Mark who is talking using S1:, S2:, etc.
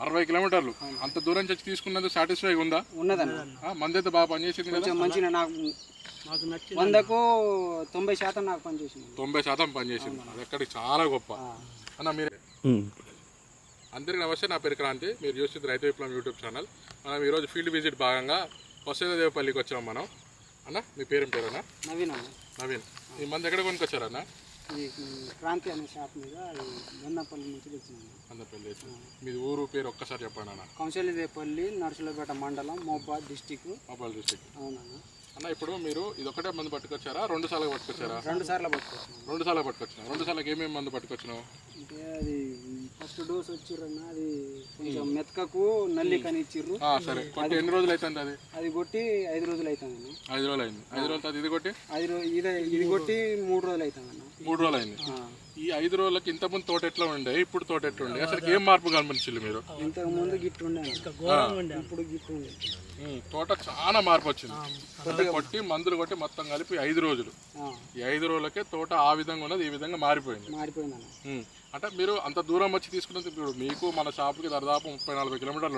S1: అరవై కిలోమీటర్లు. అంత దూరం నుంచి వచ్చి తీసుకున్నందుకు సాటిస్ఫైగా ఉందా?
S2: ఉన్నదన్న.
S1: ఆ, మంది అయితే బాగా పనిచేసింది కదా?
S2: కొంచెం మంచిగా నాకు వందకు తొంభై శాతం నాకు పనిచేసింది.
S1: తొంభై శాతం పనిచేసింది. అది ఎక్కడికి చాలా గొప్ప. అన్న మీరు అందరికీ నమస్తే. నా పేరు క్రాంతి. మీరు చూస్తుంది రైతు విప్లవం యూట్యూబ్ ఛానల్. మనం ఈరోజు ఫీల్డ్ విజిట్ భాగంగా వసుదేవపల్లికి వచ్చాం మనం. అన్న మీ పేరు పేరన్నా
S2: నవీన్ అన్న.
S1: నవీన్. ఈ మంది ఎక్కడ కొనుక్కొచ్చారన్న
S2: ఇది క్రాంతి అనే షాప్ మీద ఈ గన్నపల్లి నుంచి తెచ్చినాను.
S1: అందపల్లి మీది ఊరు పేరు ఒక్కసారి చెప్పండి అన్న.
S2: కౌశల్యదేపల్లి నర్సులపేట మండలం మోబాద్ డిస్టిక్
S1: మొబైల్ డిస్ట్రిక్ట్
S2: అవునన్న.
S1: అన్న ఇప్పుడు మీరు ఇది ఒకటే మందు పట్టుకొచ్చారా? రెండు సార్లు పట్టుకొచ్చారా?
S2: రెండు సార్లు పట్టుకొచ్చినాను
S1: రెండు సార్లు పట్టుకొచ్చినావు. రెండు సార్లకి ఏమేమి మందు పట్టుకొచ్చినావు?
S2: అంటే అది ఫస్ట్ డోస్ వచ్చిర్రన్న అది కొంచెం మెతకకు నల్లికని ఇచ్చిర్రు
S1: ఆ, సరే. కొట్టి ఎన్ని రోజులు అవుతుంది అది?
S2: అది కొట్టి ఐదు రోజులు అవుతుందన్న
S1: ఐదు రోజులు అయింది. ఐదు రోజుల తర్వాత ఇది కొట్టి?
S2: ఐదు ఇది ఇది కొట్టి మూడు రోజులు అవుతుందన్న
S1: మూడు రోజులు అయింది. ఈ ఐదు రోజులకి ఇంతకుముందు తోట ఎట్లా ఉండే? ఇప్పుడు తోట ఎట్లా ఉండే? అసలు ఏం మార్పు కనిపించింది మీరు?
S2: ఇంతకు ముందు ఉండే ఇప్పుడు ఉండే.
S1: తోట చాలా మార్పు వచ్చింది. అంటే కొట్టి మందులు కొట్టి మొత్తం కలిపి ఐదు రోజులు. ఈ ఐదు రోజులకే తోట ఆ విధంగా ఉన్నది ఈ విధంగా మారిపోయింది.
S2: మారిపోయిందన్న
S1: ఉమ్, అంటే మీరు అంత దూరం వచ్చి తీసుకున్నది ఇప్పుడు మీకు మన షాప్కి దాదాపు ముప్పై నలభై కిలోమీటర్లు